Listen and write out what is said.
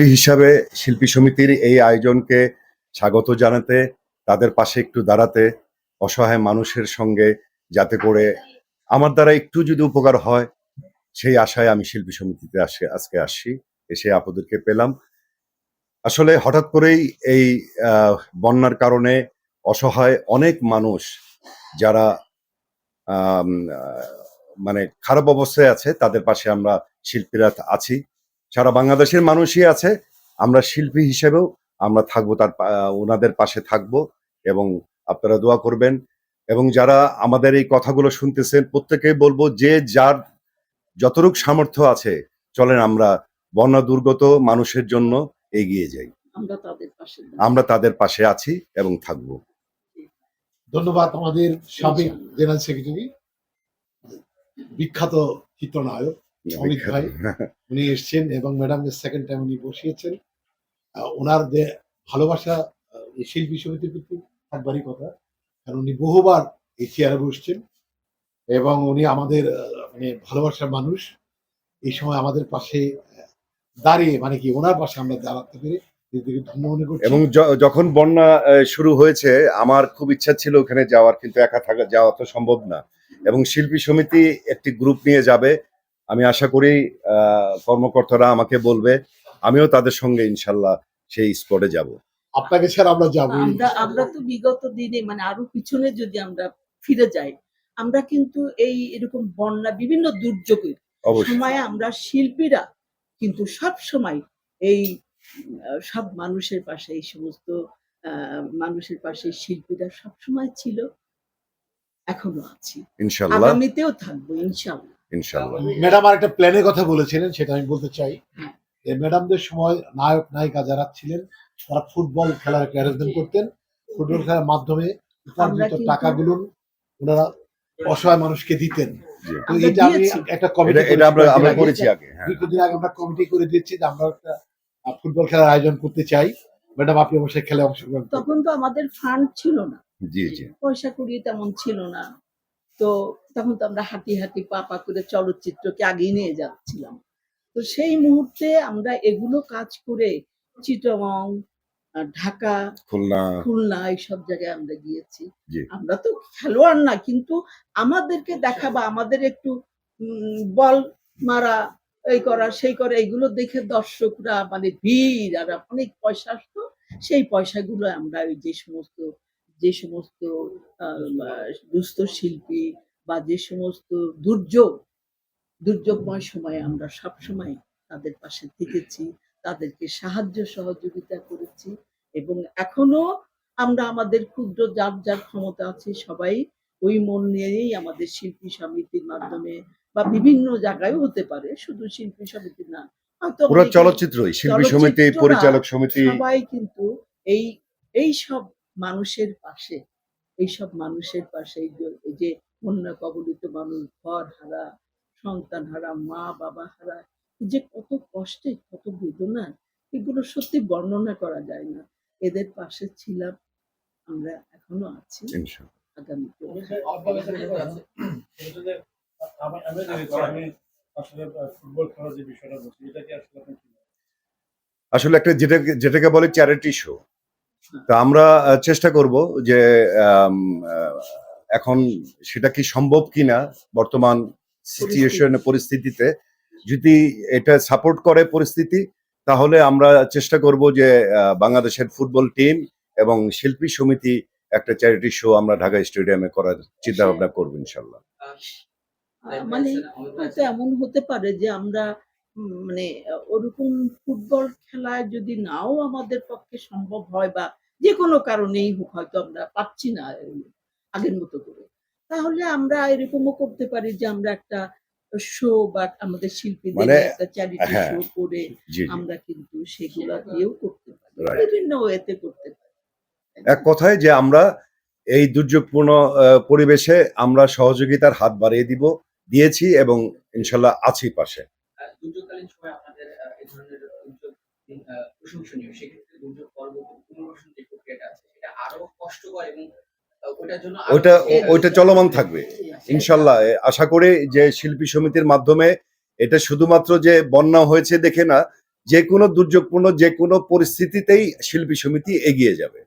শিল্পী হিসাবে শিল্পী সমিতির এই আয়োজনকে স্বাগত জানাতে, তাদের পাশে একটু দাঁড়াতে, অসহায় মানুষের সঙ্গে যাতে করে আমার দ্বারা একটু যদি উপকার হয়, সেই আশায় আমি শিল্পী সমিতিতে আসে, আজকে আসছি, এসে আপনাদেরকে পেলাম। আসলে হঠাৎ করেই এই বন্যার কারণে অসহায় অনেক মানুষ যারা মানে খারাপ অবস্থায় আছে, তাদের পাশে আমরা শিল্পীরা আছি। সারা বাংলাদেশের মানুষই আছে। আমরা শিল্পী হিসেবেও আমরা থাকব তার পা- ওনাদের পাশে থাকব এবং আপনারা দোয়া করবেন এবং যারা আমাদের এই কথাগুলো শুনতেছেন প্রত্যেকেই বলব যে যার যতটুক সামর্থ্য আছে চলেন আমরা বন্যা দুর্গত মানুষের জন্য এগিয়ে যাই। আমরা তাদের পাশে দাঁড়াই। আমরা তাদের পাশে আছি এবং থাকব। ধন্যবাদ আমাদের সাবেক জেনারেল সেক্রেটারি। বিখ্যাত চিত্রনায়ক অমিত ভাই। উনি এসছেন এবং ম্যাডামের সেকেন্ড টাইম উনি বসিয়েছেন। ওনার যে ভালোবাসা শিল্পী সমিতির প্রতি থাকবারই কথা। কারণ উনি বহুবার এই চেয়ারে বসছেন এবং উনি আমাদের মানে ভালোবাসার মানুষ। এই সময় আমাদের পাশে দাঁড়িয়ে মানে কি ওনার পাশে আমরা দাঁড়াতে পেরে মনে এবং যখন বন্যা শুরু হয়েছে আমার খুব ইচ্ছা ছিল ওখানে যাওয়ার কিন্তু একা থাকা যাওয়া তো সম্ভব না। এবং শিল্পী সমিতি একটি গ্রুপ নিয়ে যাবে। আমি আশা করি আহ, কর্মকর্তারা আমাকে বলবে আমিও তাদের সঙ্গে ইনশাল্লাহ সেই স্পটে যাব। আপনাকে ছাড়া আমরা যাব আমরা আমরা তো বিগত দিনে মানে আরও পিছনে যদি আমরা ফিরে যাই আমরা কিন্তু এই এরকম বন্যা বিভিন্ন দুর্যোগের সময় আমরা শিল্পীরা কিন্তু সব সময় এই সব মানুষের পাশে এই সমস্ত আহ, মানুষের পাশে শিল্পীরা সব সময় ছিল এখনও আছি। ইনশাল্লাহ। আগামীতেও থাকব ইনশাল্লাহ। ইনশাল্লাহ ম্যাডাম আর একটা প্ল্যানের কথা বলেছিলেন সেটা আমি বলতে চাই। হ্যাঁ। যে ম্যাডামদের সময় নায়ক নায়িকা যারা ছিলেন তারা ফুটবল খেলার একটা করতেন। ফুটবল খেলার মাধ্যমে উপার্জিত টাকাগুলো ওনারা অসহায় মানুষকে দিতেন। তো এটা আমি একটা কমিটি এটা আমরা আমরা করেছি আগে হ্যাঁ। কিছুদিন আগে আমরা কমিটি করে দিচ্ছি যে আমরা একটা ফুটবল খেলার আয়োজন করতে চাই। ম্যাডাম আপনি অবশ্যই খেলে অংশগ্রহণ তখন তো আমাদের ফান্ড ছিল না। জি জি। পয়সা কড়ি তেমন ছিল না। তো তখন তো আমরা হাঁটি হাঁটি পা পা করে চলচ্চিত্রকে আগিয়ে নিয়ে যাচ্ছিলাম। তো সেই মুহূর্তে আমরা এগুলো কাজ করে আহ, ঢাকা খুলনা খুলনা এইসব জায়গায় আমরা গিয়েছি। আমরা তো খেলোয়াড় না কিন্তু আমাদেরকে দেখাবা আমাদের একটু উম, বল মারা এই করা সেই করা এগুলো দেখে দর্শকরা মানে ভিড় আর অনেক পয়সা আসতো। সেই পয়সাগুলো আমরা ওই যে সমস্ত যে সমস্ত দুস্থ শিল্পী বা যে সমস্ত দুর্যোগ দুর্যোগময় সময়ে আমরা সব সময় তাদের পাশে থেকেছি তাদেরকে সাহায্য সহযোগিতা করেছি এবং এখনও আমরা আমাদের ক্ষুদ্র যার যার ক্ষমতা আছে সবাই ওই মন নিয়েই আমাদের শিল্পী সমিতির মাধ্যমে বা বিভিন্ন জায়গায় হতে পারে শুধু শিল্পী সমিতি না। পুরো চলচ্চিত্রই শিল্পী সমিতি পরিচালক সমিতি। সবাই কিন্তু এই এই সব মানুষের পাশে এইসব মানুষের পাশে এই যে- এই যে বন্যা কবলিত মানুষ ঘর হারা সন্তান হারা মা বাবা হারা এই যে কত কষ্টে কত বেদনা এগুলো সত্যি বর্ণনা করা যায় না। এদের পাশে ছিলাম আমরা এখনও আছি। ইনশাল্লাহ। আগামীতে আমি আমি দেখেছি, আমি আসলে ফুটবল খেলার যে বিষয়টা বলছি এটা কি আসলে আপনি কি করেন? আসলে একটা যেটা যেটাকে বলে চ্যারিটি শো তা আমরা চেষ্টা করব যে এখন সেটা কি সম্ভব কিনা বর্তমান সিচুয়েশন পরিস্থিতিতে। যদি এটা সাপোর্ট করে পরিস্থিতি তাহলে আমরা চেষ্টা করব যে বাংলাদেশের ফুটবল টিম এবং শিল্পী সমিতি একটা চ্যারিটি শো আমরা ঢাকা স্টেডিয়ামে করার চিন্তা ভাবনা করব ইনশাল্লাহ মানে হয়তো এমন হতে পারে যে আমরা মানে ওরকম ফুটবল খেলায় যদি নাও আমাদের পক্ষে সম্ভব হয় বা যে কোনো কারণেই হোক হয়তো আমরা পাচ্ছি না আগের মতো করে। তাহলে আমরা এরকমও করতে পারি যে আমরা একটা শো বা আমাদের শিল্পীদের মানে, একটা চ্যারিটি। শো করে আমরা কিন্তু সেগুলা দিয়েও করতে পারি। বিভিন্ন ওয়েতে করতে পারি। এক কথায় যে আমরা এই দুর্যোগপূর্ণ পরিবেশে আমরা সহযোগিতার হাত বাড়িয়ে দিব দিয়েছি এবং ইনশাল্লাহ আছি পাশে। দুর্যোগকালীন সময় আপনাদের এই ধরনের দুর্যোগ প্রশংসনীয়। সেক্ষেত্রে দুর্যোগ পরবর্তী পুনর্বাসন যে প্রক্রিয়াটা আছে সেটা আরও কষ্টকর এবং ওইটা চলমান থাকবে ইনশাল্লাহ। আশা করি যে শিল্পী সমিতির মাধ্যমে এটা শুধুমাত্র যে বন্যা হয়েছে দেখে না যে কোনো দুর্যোগপূর্ণ যে কোনো পরিস্থিতিতেই শিল্পী সমিতি এগিয়ে যাবে।